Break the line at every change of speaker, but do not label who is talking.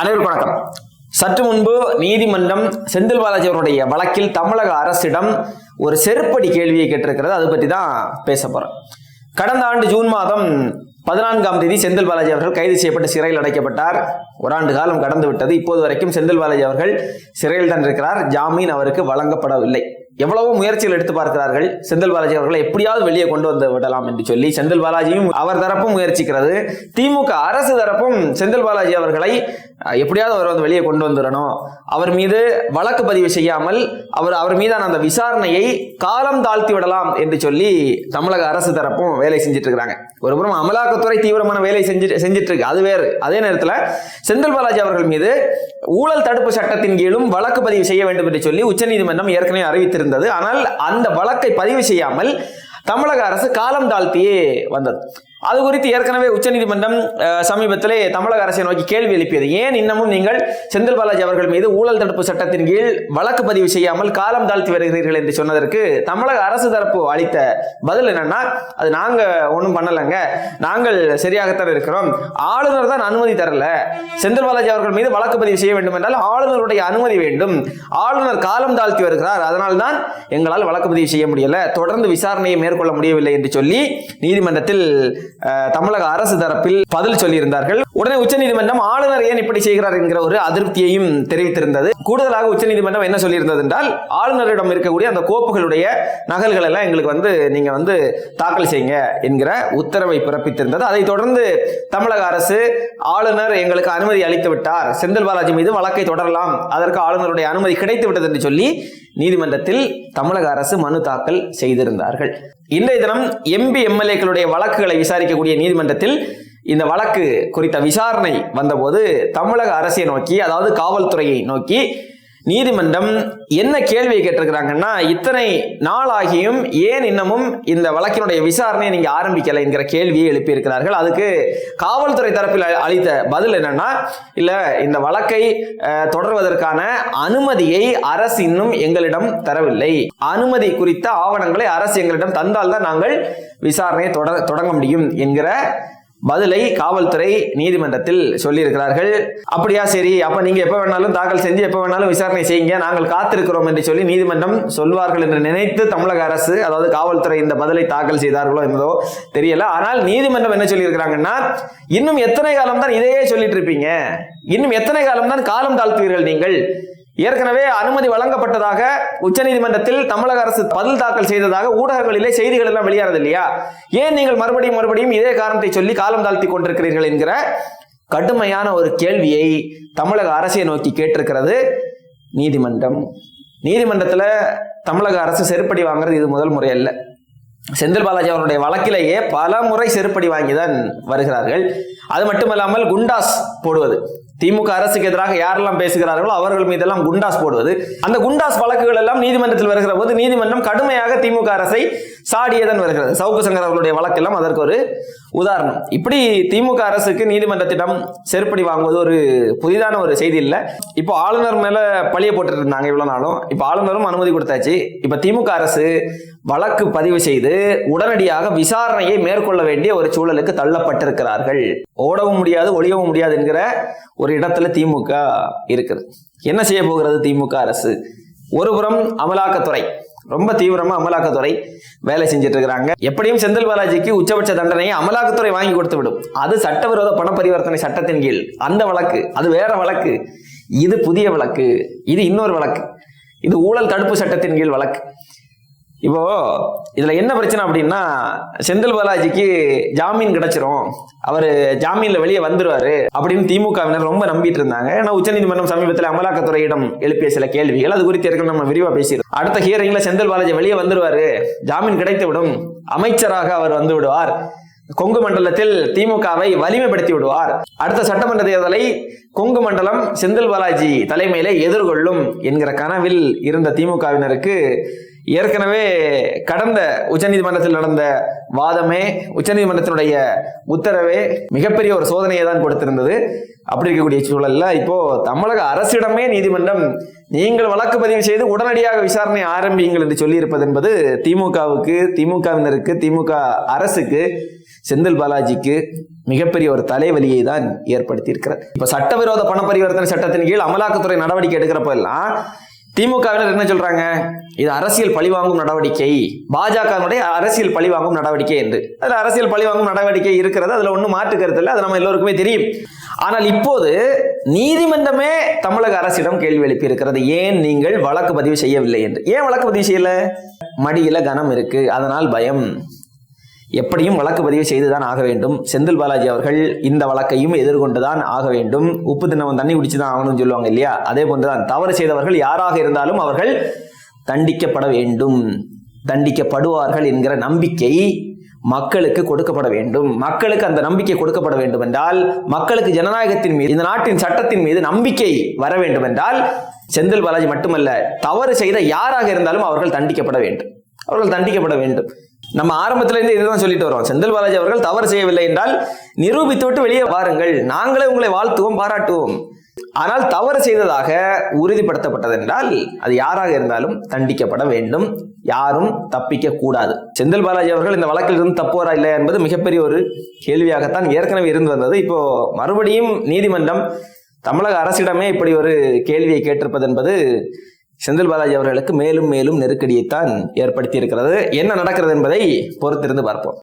அனைவருக்கும் வணக்கம். சற்று முன்பு நீதிமன்றம் செந்தில் பாலாஜி அவருடைய வழக்கில் தமிழக அரசிடம் ஒரு செருப்படி கேள்வியை கேட்டிருக்கிறது. அது பற்றி தான் பேச போகிறேன் கடந்த ஆண்டு ஜூன் மாதம் பதினான்காம் தேதி செந்தில் பாலாஜி அவர்கள் கைது செய்யப்பட்டு சிறையில் அடைக்கப்பட்டார். ஒரு ஆண்டு காலம் கடந்து விட்டது. இப்போது வரைக்கும் செந்தில் பாலாஜி அவர்கள் சிறையில் தான் இருக்கிறார். ஜாமீன் அவருக்கு வழங்கப்படவில்லை. எவ்வளவோ முயற்சிகள் எடுத்து பார்க்கிறார்கள். செந்தில் பாலாஜி அவர்களை எப்படியாவது வெளியே கொண்டு வந்து விடலாம் என்று சொல்லி செந்தில் பாலாஜியும் அவர் தரப்பும் முயற்சிக்கிறது. திமுக அரசு தரப்பும் செந்தில் பாலாஜி அவர்களை எப்படியாவது அவர் வந்து வெளியே கொண்டு வந்துடணும். அவர் மீது வழக்கு பதிவு செய்யாமல் அவர் அவர் மீதான அந்த விசாரணையை காலம் தாழ்த்தி விடலாம் என்று சொல்லி தமிழக அரசு தரப்பும் வேலை செஞ்சுட்டு இருக்கிறாங்க ஒருபுறம் அமலாக்கத்துறை தீவிரமான வேலை செஞ்சு செஞ்சுட்டு இருக்கு அது வேறு. அதே நேரத்தில் செந்தில் பாலாஜி அவர்கள் மீது ஊழல் தடுப்பு சட்டத்தின் கீழும் வழக்கு பதிவு செய்ய வேண்டும் என்று சொல்லி உச்சநீதிமன்றம் ஏற்கனவே அறிவித்திருந்தது. ஆனால் அந்த வழக்கை பதிவு செய்யாமல் தமிழக அரசு காலம் தாழ்த்தியே வந்தது. அது குறித்து ஏற்கனவே உச்சநீதிமன்றம் சமீபத்திலே தமிழக அரசை நோக்கி கேள்வி எழுப்பியது. ஏன் இன்னமும் நீங்கள் செந்தில் பாலாஜி அவர்கள் மீது ஊழல் தடுப்பு சட்டத்தின் கீழ் வழக்கு பதிவு செய்யாமல் காலம் தாழ்த்தி வருகிறீர்கள் என்று சொன்னதற்கு தமிழக அரசு தரப்பு அளித்த பதில் என்னன்னா அது நாங்க ஒன்றும் பண்ணலைங்க. நாங்கள் சரியாகத்தான் இருக்கிறோம். ஆளுநர் தான் அனுமதி தரல. செந்தில் பாலாஜி அவர்கள் மீது வழக்கு பதிவு செய்ய வேண்டும் என்றால் ஆளுநருடைய அனுமதி வேண்டும். ஆளுநர் காலம் தாழ்த்தி வருகிறார். அதனால்தான் எங்களால் வழக்கு பதிவு செய்ய முடியல. தொடர்ந்து விசாரணையை மேற்கொள்ள முடியவில்லை என்று சொல்லி நீதிமன்றத்தில் தமிழக அரசு தரப்பில் பதில் சொல்லியிருந்தார்கள். உடனே உச்சநீதிமன்றம் ஆளுநர் ஏன் இப்படி செய்கிறார் என்கிற ஒரு அதிருப்தியையும் தெரிவித்திருந்தது. கூடுதலாக உச்சநீதிமன்றம் என்ன சொல்லியிருந்தது என்றால் ஆளுநரிடம் இருக்கக்கூடிய அந்த கோப்புகளுடைய நகல்கள் எல்லாம் எங்களுக்கு வந்து நீங்க வந்து தாக்கல் செய்யுங்க என்கிற உத்தரவை பிறப்பித்திருந்தது. அதைத் தொடர்ந்து தமிழக அரசு ஆளுநர் எங்களுக்கு அனுமதி அளித்து விட்டார். செந்தில் பாலாஜி மீது வழக்கை தொடரலாம். அதற்கு ஆளுநருடைய அனுமதி கிடைத்து விட்டது என்று சொல்லி நீதிமன்றத்தில் தமிழக அரசு மனு தாக்கல் செய்திருந்தார்கள். இன்றைய தினம் எம்பி எம்எல்ஏக்களுடைய வழக்குகளை விசாரிக்கக்கூடிய நீதிமன்றத்தில் இந்த வழக்கு குறித்த விசாரணை வந்தபோது தமிழக அரசை நோக்கி அதாவது காவல்துறையை நோக்கி நீதிமன்றம் என்ன கேள்வியை கேட்டிருக்கிறாங்கன்னா இத்தனை நாள் ஆகியும் ஏன் இன்னமும் இந்த வழக்கினுடைய விசாரணையை நீங்க ஆரம்பிக்கல என்கிற கேள்வியை எழுப்பியிருக்கிறார்கள். அதுக்கு காவல்துறை தரப்பில் அளித்த பதில் என்னன்னா இல்ல இந்த வழக்கை தொடர்வதற்கான அனுமதியை அரசு இன்னும் எங்களிடம் தரவில்லை. அனுமதி குறித்த ஆவணங்களை அரசு எங்களிடம் தந்தால்தான் நாங்கள் விசாரணையை தொடங்க முடியும் என்கிற பதிலை காவல்துறை நீதிமன்றத்தில் சொல்லியிருக்கிறார்கள். அப்படியா சரி. அப்ப நீங்க எப்ப வேணாலும் தாக்கல் செஞ்சு எப்ப வேணாலும் விசாரணை செய்யுங்க. நாங்கள் காத்திருக்கிறோம் என்று சொல்லி நீதிமன்றம் சொல்வார்கள் என்று நினைத்து தமிழக அரசு அதாவது காவல்துறை இந்த பதிலை தாக்கல் செய்தார்களோ என்பதோ தெரியல. ஆனால் நீதிமன்றம் என்ன சொல்லியிருக்கிறாங்கன்னா இன்னும் எத்தனை காலம் தான் இதையே சொல்லிட்டு இருப்பீங்க இன்னும் எத்தனை காலம் தான் காலம் தாழ்த்துவீர்கள் நீங்கள்? ஏற்கனவே அனுமதி வழங்கப்பட்டதாக உச்சநீதிமன்றத்தில் தமிழக அரசு பதில் தாக்கல் செய்ததாக ஊடகங்களிலே செய்திகள் எல்லாம் வெளியாகிறது இல்லையா? ஏன் நீங்கள் மறுபடியும் மறுபடியும் இதே காரணத்தை சொல்லி காலம் தாழ்த்தி கொண்டிருக்கிறீர்கள் என்கிற கடுமையான ஒரு கேள்வியை தமிழக அரசை நோக்கி கேட்டிருக்கிறது நீதிமன்றம். நீதிமன்றத்தில் தமிழக அரசு செருப்படி வாங்குறது இது முதல் முறை அல்ல. செந்தில் பாலாஜி அவருடைய வழக்கிலேயே பல முறை செருப்படி வாங்கி தான் வருகிறார்கள். அது மட்டுமல்லாமல் குண்டாஸ் போடுவது. திமுக அரசுக்கு எதிராக யாரெல்லாம் பேசுகிறார்களோ அவர்கள் மீதெல்லாம் குண்டாஸ் போடுவது. அந்த குண்டாஸ் வழக்குகள் எல்லாம் நீதிமன்றத்தில் வருகிற போது நீதிமன்றம் கடுமையாக திமுக அரசை சாடியதன் வருகிறது. சவுக்கு சங்கர் அவர்களுடைய வழக்கெல்லாம் அதற்கு ஒரு உதாரணம். இப்படி திமுக அரசுக்கு நீதிமன்றத்திடம் செருப்படி வாங்குவது ஒரு புதிதான ஒரு செய்தி இல்லை. இப்போ ஆளுநர் மேல பழிய போட்டுட்டு இருந்தாங்க இவ்வளவு நாளும். இப்போ ஆளுநரும் அனுமதி கொடுத்தாச்சு. இப்போ திமுக அரசு வழக்கு பதிவு செய்து உடனடியாக விசாரணையை மேற்கொள்ள வேண்டிய ஒரு சூழலுக்கு தள்ளப்பட்டிருக்கிறார்கள். ஓடவும் முடியாது ஒளியவும் முடியாது என்கிற ஒரு இடத்துல திமுக இருக்குது. என்ன செய்ய போகிறது திமுக அரசு? ஒருபுறம் அமலாக்கத்துறை. ரொம்ப தீவிரமா அமலாக்கத்துறை வேலை செஞ்சுட்டு இருக்கிறாங்க. எப்படியும் செந்தில் பாலாஜிக்கு உச்சபட்ச தண்டனையை அமலாக்கத்துறை வாங்கி கொடுத்து விடும். அது சட்டவிரோத பண பரிவர்த்தனை சட்டத்தின் கீழ். அந்த வழக்கு அது வேற வழக்கு. இது புதிய வழக்கு. இது இன்னொரு வழக்கு. இது ஊழல் தடுப்பு சட்டத்தின் கீழ் வழக்கு. இப்போ இதுல என்ன பிரச்சனை அப்படின்னா செந்தில் பாலாஜிக்கு ஜாமீன் கிடைச்சிரும். அவர் ஜாமீன்ல வெளியே வந்துருவாரு அப்படின்னு திமுகவினர் ரொம்ப நம்பிட்டு இருந்தாங்க. ஏன்னா உச்சநீதிமன்றம் சமீபத்தில் அமலாக்கத்துறையிடம் எழுப்பிய சில கேள்விகள் அது குறித்து ஏற்கனவே நம்ம விரிவா பேசியிருக்கோம். அடுத்த ஹியரிங்ல செந்தில் பாலாஜி வெளியே வந்துருவாரு. ஜாமீன் கிடைத்து விடும் அமைச்சராக அவர் வந்து விடுவார். கொங்கு மண்டலத்தில் திமுகவை வலிமைப்படுத்தி விடுவார். அடுத்த சட்டமன்ற தேர்தலை கொங்கு மண்டலம் செந்தில் பாலாஜி தலைமையிலே எதிர்கொள்ளும் என்கிற கனவில் இருந்த திமுகவினருக்கு ஏற்கனவே கடந்த உச்சநீதிமன்றத்தில் நடந்த வாதமே உச்சநீதிமன்றத்தினுடைய உத்தரவே மிகப்பெரிய ஒரு சோதனையை தான் கொடுத்திருந்தது. அப்படி இருக்கக்கூடிய சூழல்ல இப்போ தமிழக அரசிடமே நீதிமன்றம் நீங்கள் வழக்கு பதிவு செய்து உடனடியாக விசாரணை ஆரம்பியுங்கள் என்று சொல்லியிருப்பது என்பது திமுகவுக்கு திமுகவினருக்கு திமுக அரசுக்கு செந்தில் பாலாஜிக்கு மிகப்பெரிய ஒரு தலைவலியை தான் ஏற்படுத்தி இருக்கிறது இப்ப சட்டவிரோத பண பரிவர்த்தனை சட்டத்தின் கீழ் அமலாக்கத்துறை நடவடிக்கை எடுக்கிறப்ப எல்லாம் திமுகவினர் என்ன சொல்றாங்க? இது அரசியல் பழிவாங்கும் நடவடிக்கை. பாஜகவினுடைய அரசியல் பழிவாங்கும் நடவடிக்கை என்று. அதுல அரசியல் பழிவாங்கும் நடவடிக்கை இருக்கிறது. அதுல ஒன்றும் மாற்று கருத்து இல்லை. அது நம்ம எல்லோருக்குமே தெரியும். ஆனால் இப்போது நீதிமன்றமே தமிழக அரசிடம் கேள்வி எழுப்பி இருக்கிறது. ஏன் நீங்கள் வழக்கு பதிவு செய்யவில்லை என்று? ஏன் வழக்கு பதிவு செய்யல? மடியில கனம் இருக்கு. அதனால் பயம். எப்படியும் வழக்கு பதிவு செய்துதான் ஆக வேண்டும். செந்தில் பாலாஜி அவர்கள் இந்த வழக்கையும் எதிர்கொண்டுதான் ஆக வேண்டும். உப்பு தினவன் தண்ணி குடிச்சுதான் ஆகணும்னு சொல்லுவாங்க இல்லையா? அதே போன்றுதான் தவறு செய்தவர்கள் யாராக இருந்தாலும் அவர்கள் தண்டிக்கப்பட வேண்டும். தண்டிக்கப்படுவார்கள் என்கிற நம்பிக்கை மக்களுக்கு கொடுக்கப்பட வேண்டும். மக்களுக்கு அந்த நம்பிக்கை கொடுக்கப்பட வேண்டும் என்றால் மக்களுக்கு ஜனநாயகத்தின் மீது இந்த நாட்டின் சட்டத்தின் மீது நம்பிக்கை வர வேண்டும் என்றால் செந்தில் பாலாஜி மட்டுமல்ல தவறு செய்த யாராக இருந்தாலும் அவர்கள் தண்டிக்கப்பட வேண்டும். அவர்கள் தண்டிக்கப்பட வேண்டும். நம்ம ஆரம்பத்திலிருந்து இதுதான் சொல்லிட்டு வரோம். செந்தில் பாலாஜி அவர்கள் தவறு செய்யவில்லை என்றால் நிரூபித்துவிட்டு வெளியே வாருங்கள். நாங்களே உங்களை வாழ்த்துவோம் பாராட்டுவோம். ஆனால் தவறு செய்ததாக உறுதிப்படுத்தப்பட்டது என்றால் அது யாராக இருந்தாலும் தண்டிக்கப்பட வேண்டும். யாரும் தப்பிக்க கூடாது. செந்தில் பாலாஜி அவர்கள் இந்த வழக்கில் இருந்து தப்புவாரா இல்லையா என்பது மிகப்பெரிய ஒரு கேள்வியாகத்தான் ஏற்கனவே இருந்து வந்தது. இப்போ மறுபடியும் நீதிமன்றம் தமிழக அரசிடமே இப்படி ஒரு கேள்வியை கேட்டிருப்பது என்பது செந்தில் பாலாஜி அவர்களுக்கு மேலும் மேலும் நெருக்கடியைத்தான் ஏற்படுத்தி இருக்கிறது என்ன நடக்கிறது என்பதை பொறுத்திருந்து பார்ப்போம்.